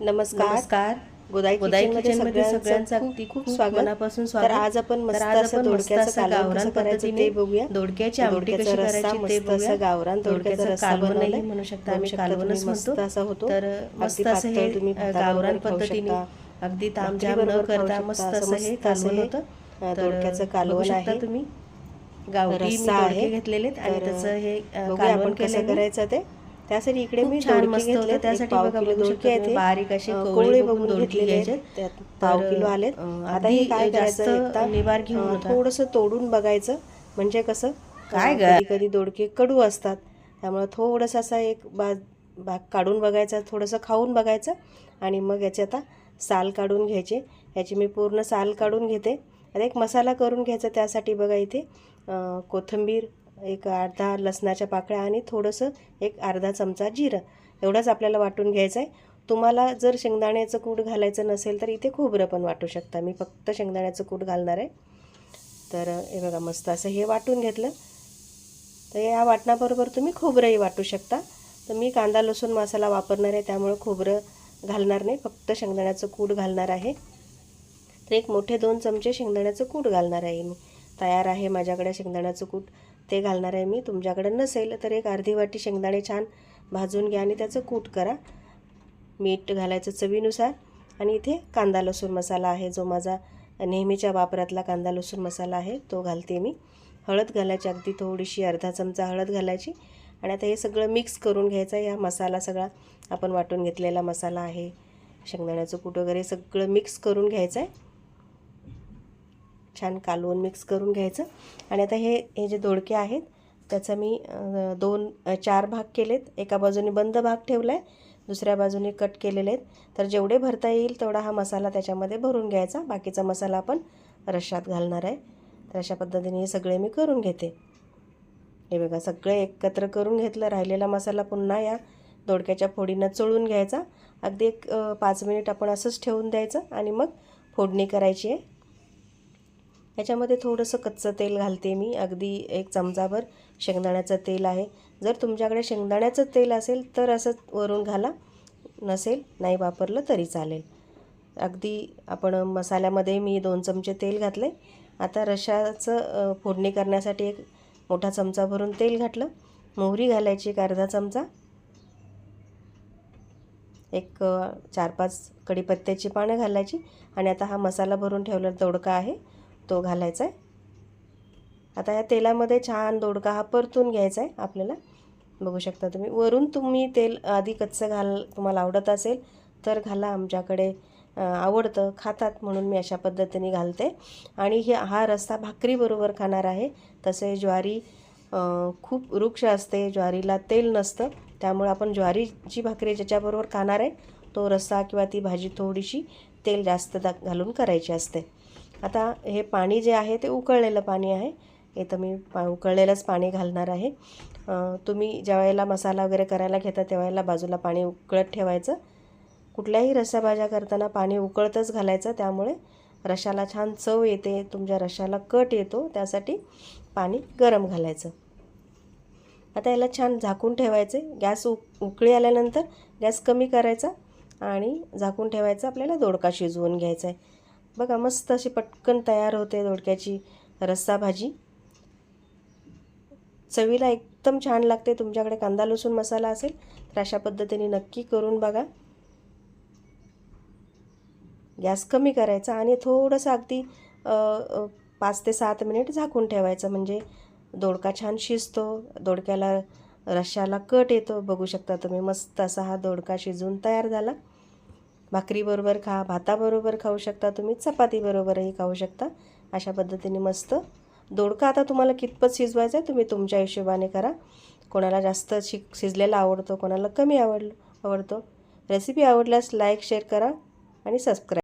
नमस्कार. नमस्कार. गोदाई गोदाई किचनमध्ये सगळ्यांचं अगदी खूप स्वागत. मनापासून स्वागत. आज आपण मस्त तर आज आपण मस्त दोडक्याचं असं कालवण गावरान पद्धतीने ते बघूया. दोडक्याची आमटी कशी दोडक्याचा करायची ते बघूया. गावरान दोडक्याचा दोडक्याचं रस्सा बनवलाय. म्हणू शकता आम्ही कालवणच म्हणतो. असा होतो. तर मस्त असं हे तुम्ही गावरान पद्धतीने. अगदी तामझाम न करता. मस्त असं हे कालवण होतं. दोडक्याचं कालवण शकता आहे. तुम्ही. गावठी मी घेतलेले आणि त्याचं हे कालवण आपण कसं. करायचं ते. त्यासाठी इकडे मी छान मस्त होतं. त्यासाठी बघा किलो बघू शकता दोडके आहेत तुम्ही, हे. बारीक असे कोवळे बघून दोडके. घ्यायचे. त्यात पाव किलो आलेत आता हे काय जास्त करायचं निबार घेऊन. थोडंसं तोडून बघायचं म्हणजे कसं काय? कधी कधी दोडके कडू असतात त्यामुळे थोडंसं असा एक भाग भाग काढून बघायचा थोडंसं खाऊन बघायचं आणि मग याचे आता साल काढून घ्यायचे याची मी पूर्ण साल काढून घेते आता एक मसाला करून घ्यायचा त्यासाठी बघा इथे कोथिंबीर एक अर्धा लसणाच्या पाकळ्या आणि थोडंसं एक अर्धा चमचा जिरं. एवढंच आपल्याला वाटून घ्यायचं आहे तुम्हाला जर शेंगदाण्याचं कूट घालायचं नसेल तर इथे खोबरं पण वाटू शकता. मी फक्त शेंगदाण्याचं कूट घालणार आहे. तर हे बघा मस्त असं हे वाटून घेतलं. तर या वाटणाबरोबर तुम्ही खोबरंही वाटू शकता. तर मी कांदा लसूण मसाला वापरणार आहे त्यामुळं खोबरं घालणार नाही. फक्त शेंगदाण्याचं कूट घालणार आहे. तर एक मोठे दोन चमचे शेंगदाण्याचं कूट घालणार आहे मी. तयार आहे माझ्याकडे शेंगदाण्याचं कूट. ते घालणार आहे मी. तुमच्याकडे नसेल तर एक अर्धी वाटी शेंगदाणे छान भाजून घ्या आणि त्याचं कूट करा. मीठ घालायचं चवीनुसार. आणि इथे कांदा लसूण मसाला आहे जो माझा नेहमीच्या वापरातला कांदा लसूण मसाला आहे तो घालते मी. हळद घालायची अगदी थोडीशी अर्धा चमचा हळद घालायची. आणि आता हे सगळं मिक्स करून घ्यायचं. या मसाला सगळा आपण वाटून घेतलेला मसाला आहे. शेंगदाण्याचं कूट वगैरे सगळं मिक्स करून घ्यायचं आहे. छान कालवून मिक्स करून घ्यायचं. आणि आता हे हे जे दोडके आहेत त्याचा मी दोन चार भाग केलेत. एका बाजूने बंद भाग ठेवला आहे दुसऱ्या बाजूने कट केलेले आहेत. तर जेवढे भरता येईल तेवढा हा मसाला त्याच्यामध्ये भरून घ्यायचा. बाकीचा मसाला आपण रश्शात घालणार आहे. तर अशा पद्धतीने हे सगळे मी करून घेते. हे बघा सगळे एकत्र करून घेतलं. राहिलेला मसाला पुन्हा या दोडक्याच्या फोडीनं चोळून घ्यायचा. अगदी एक पाच मिनिट आपण असंच ठेवून द्यायचं. आणि मग फोडणी करायची आहे. याच्यामध्ये थोडंसं कच्चं तेल घालते मी. अगदी एक चमचाभर शेंगदाण्याचं तेल आहे. जर तुमच्याकडे शेंगदाण्याचं तेल असेल तर असं वरून घाला. नसेल नाही वापरलं तरी चालेल. अगदी आपण मसाल्यामध्ये मी दोन चमचे तेल घातले आता रशाचं फोडणी करण्यासाठी एक मोठा चमचा भरून तेल घातलं. मोहरी घालायची एक अर्धा चमचा. एक चार पाच कढीपत्त्याची पानं घालायची. आणि आता हा मसाला भरून ठेवलेला दोडका आहे. तो घालायचा आहे आता या तेलामध्ये छान दोडका हा परतून घ्यायचा आहे आपल्याला. बघू शकता तुम्ही. वरून तुम्ही तेल आधी कच्चं घाल तुम्हाला आवडत असेल तर घाला. आमच्याकडे आवडतं खातात म्हणून मी अशा पद्धतीने घालते. आणि हे हा रस्सा भाकरीबरोबर खाणार आहे. तसे ज्वारी खूप वृक्ष असते. ज्वारीला तेल नसतं. त्यामुळे आपण ज्वारीची भाकरी ज्याच्याबरोबर खाणार आहे तो रस्सा किंवा ती भाजी थोडीशी तेल जास्त घालून करायची असते. आता हे पाणी जे आहे ते उकळलेलं पाणी आहे. इथं मी पा उकळलेलंच पाणी घालणार आहे. तुम्ही ज्या वेळेला मसाला वगैरे करायला घेता त्यावेळेला बाजूला पाणी उकळत ठेवायचं. कुठल्याही रस्साभाज्या करताना पाणी उकळतच घालायचं. त्यामुळे रशाला छान चव येते तुमच्या रशाला कट येतो त्यासाठी पाणी गरम घालायचं. आता याला छान झाकून ठेवायचे. गॅस उक उकळी आल्यानंतर गॅस कमी करायचा आणि झाकून ठेवायचा. आपल्याला दोडका शिजवून घ्यायचा आहे. बघा मस्त अशी पटकन तयार होते दोडक्याची रस्सा भाजी. चवीला एकदम छान लागते. तुमच्याकडे कांदा लसूण मसाला असेल तर अशा पद्धतीने नक्की करून बघा. गॅस कमी करायचा आणि थोडंसं अगदी पाच ते सात मिनिट झाकून ठेवायचं. म्हणजे दोडका छान शिजतो दोडक्याला रश्शाला कट येतो. बघू शकता तुम्ही मस्त असा हा दोडका शिजून तयार झाला. भाकरीबरोबर खा भाताबरोबर खाऊ शकता तुम्ही चपातीबरोबरही खाऊ शकता. अशा पद्धतीने मस्त. दोडका आता तुम्हाला कितपत शिजवायचा आहे तुम्ही तुमच्या हिशोबाने करा. कोणाला जास्त शि शिजलेला आवडतो कोणाला कमी आवड आवडतो. रेसिपी आवडल्यास लाईक शेअर करा आणि सबस्क्राईब